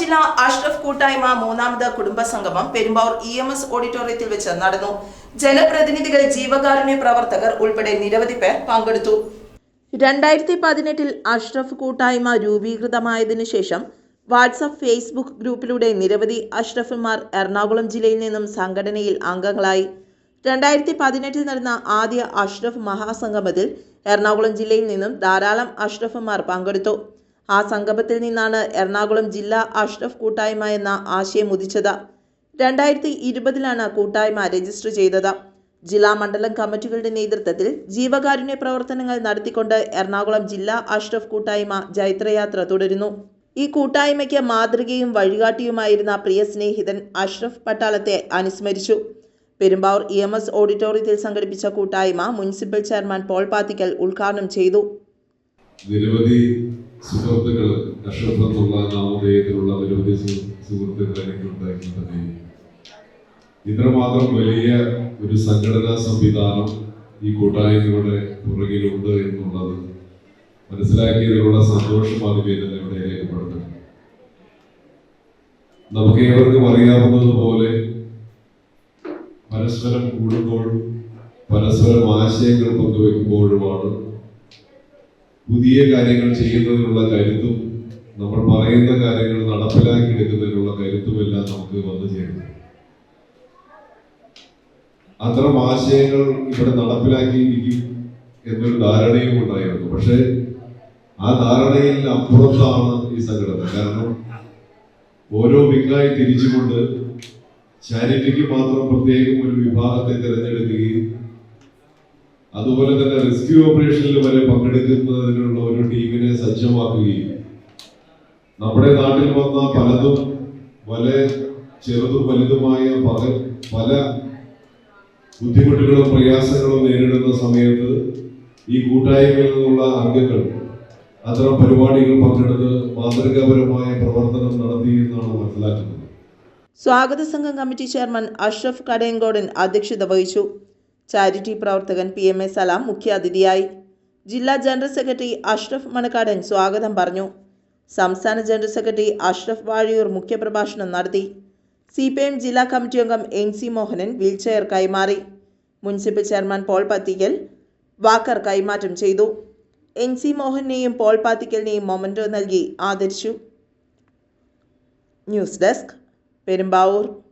ജില്ലാ അഷ്റഫ് കൂട്ടായ്മ മൂന്നാമത് കുടുംബസംഗമം പെരുമ്പാവൂർ ഇ എം എസ് ഓഡിറ്റോറിയത്തിൽ വെച്ച് നടന്നു. ജനപ്രതിനിധികൾ ജീവകാരുണ്യ പ്രവർത്തകർ ഉൾപ്പെടെ നിരവധി പേർ പങ്കെടുത്തു. രണ്ടായിരത്തി പതിനെട്ടിൽ അഷ്റഫ് കൂട്ടായ്മ രൂപീകൃതമായതിനു ശേഷം വാട്സപ്പ് ഫേസ്ബുക്ക് ഗ്രൂപ്പിലൂടെ നിരവധി അഷ്റഫുമാർ എറണാകുളം ജില്ലയിൽ നിന്നും സംഘടനയിൽ അംഗങ്ങളായി. രണ്ടായിരത്തി പതിനെട്ടിൽ നടന്ന ആദ്യ അഷ്റഫ് മഹാസംഗമത്തിൽ എറണാകുളം ജില്ലയിൽ നിന്നും ധാരാളം അഷ്റഫുമാർ പങ്കെടുത്തു. ആ സംഗമത്തിൽ നിന്നാണ് എറണാകുളം ജില്ലാ അഷ്റഫ് കൂട്ടായ്മ എന്ന ആശയം ഉദിച്ചത്. രണ്ടായിരത്തി ഇരുപതിലാണ് കൂട്ടായ്മ രജിസ്റ്റർ ചെയ്തത്. ജില്ലാ മണ്ഡലം കമ്മിറ്റികളുടെ നേതൃത്വത്തിൽ ജീവകാരുണ്യ പ്രവർത്തനങ്ങൾ നടത്തിക്കൊണ്ട് എറണാകുളം ജില്ലാ അഷ്റഫ് കൂട്ടായ്മ ജൈത്രയാത്ര തുടരുന്നു. ഈ കൂട്ടായ്മയ്ക്ക് മാതൃകയും വഴികാട്ടിയുമായിരുന്ന പ്രിയ സ്നേഹിതൻ അഷ്റഫ് പട്ടാളത്തെ അനുസ്മരിച്ചു. പെരുമ്പാവൂർ ഇ എം എസ് ഓഡിറ്റോറിയത്തിൽ സംഘടിപ്പിച്ച കൂട്ടായ്മ മുനിസിപ്പൽ ചെയർമാൻ പോൾ പാത്തിക്കൽ ഉദ്ഘാടനം ചെയ്തു. നിരവധി സുഹൃത്തുക്കൾ അഷ്റഫ് എന്നുള്ള നാമധേയത്തിലുള്ള നിരവധി സുഹൃത്തുക്കൾ എനിക്ക് ഉണ്ടാക്കിയിട്ടുണ്ട് ഇത്രമാത്രം വലിയ ഒരു സംഘടനാ സംവിധാനം ഈ കൂട്ടായ്മയുടെ പുറകിലുണ്ട് എന്നുള്ളത് മനസ്സിലാക്കിയതിലുള്ള സന്തോഷം ആദ്യമേ തന്നെ ഇവിടെ രേഖപ്പെടുന്നത് നമുക്ക് ഏവർക്കും അറിയാവുന്നതുപോലെ പരസ്പരം കൂടുമ്പോൾ പരസ്പരം ആശയങ്ങൾ പങ്കുവെക്കുമ്പോഴുമാണ് പുതിയ കാര്യങ്ങൾ ചെയ്യുന്നതിനുള്ള കരുത്തും നമ്മൾ പറയുന്ന കാര്യങ്ങൾ നടപ്പിലാക്കി എടുക്കുന്നതിനുള്ള കരുത്തുമെല്ലാം നമുക്ക് വന്നു ചേരുന്നു അത്തരം ആശയങ്ങൾ ഇവിടെ നടപ്പിലാക്കിയിരിക്കും എന്നൊരു ധാരണയും ഉണ്ടായിരുന്നു. പക്ഷേ ആ ധാരണയിൽ അപ്പുറത്താണ് ഈ സംഘടന. കാരണം ഓരോ വിങ്ങായി തിരിച്ചുകൊണ്ട് ചാരിറ്റിക്ക് മാത്രം പ്രത്യേകം ഒരു വിഭാഗത്തെ തിരഞ്ഞെടുക്കുകയും അതുപോലെ തന്നെ റെസ്ക്യൂ ഓപ്പറേഷനിൽ വരെ പങ്കെടുക്കുന്നതിനുള്ള ഒരു ടീമിനെ സജ്ജമാക്കുകയും. നമ്മുടെ നാട്ടിൽ വന്ന പലതും വളരെ ചെറുതും വലുതുമായ പല പല ബുദ്ധിമുട്ടുകളും പ്രയാസങ്ങളും നേരിടുന്ന സമയത്ത് ഈ കൂട്ടായ്മയിൽ നിന്നുള്ള അംഗങ്ങൾ അത്തരം പരിപാടികൾ പങ്കെടുത്ത് മാതൃകാപരമായ പ്രവർത്തനം നടത്തി എന്നാണ് മനസ്സിലാക്കുന്നത്. സ്വാഗത സംഘം കമ്മിറ്റി ചെയർമാൻ അഷ്റഫ് കടയങ്കോടൻ അധ്യക്ഷത വഹിച്ചു. ചാരിറ്റി പ്രവർത്തകൻ പി എം എ സലാം മുഖ്യാതിഥിയായി. ജില്ലാ ജനറൽ സെക്രട്ടറി അഷ്റഫ് മണക്കാടൻ സ്വാഗതം പറഞ്ഞു. സംസ്ഥാന ജനറൽ സെക്രട്ടറി അഷ്റഫ് വാഴിയൂർ മുഖ്യപ്രഭാഷണം നടത്തി. സി പി എം ജില്ലാ കമ്മിറ്റി അംഗം എൻ സി മോഹനൻ വീൽചെയർ കൈമാറി. Municipal chairman Paul Pathikkal walker കൈമാറ്റം ചെയ്തു. എൻ സി മോഹനെയും പോൾ പാത്തിക്കലിനെയും മൊമന്റോ നൽകി ആദരിച്ചു. News desk Perumbavoor.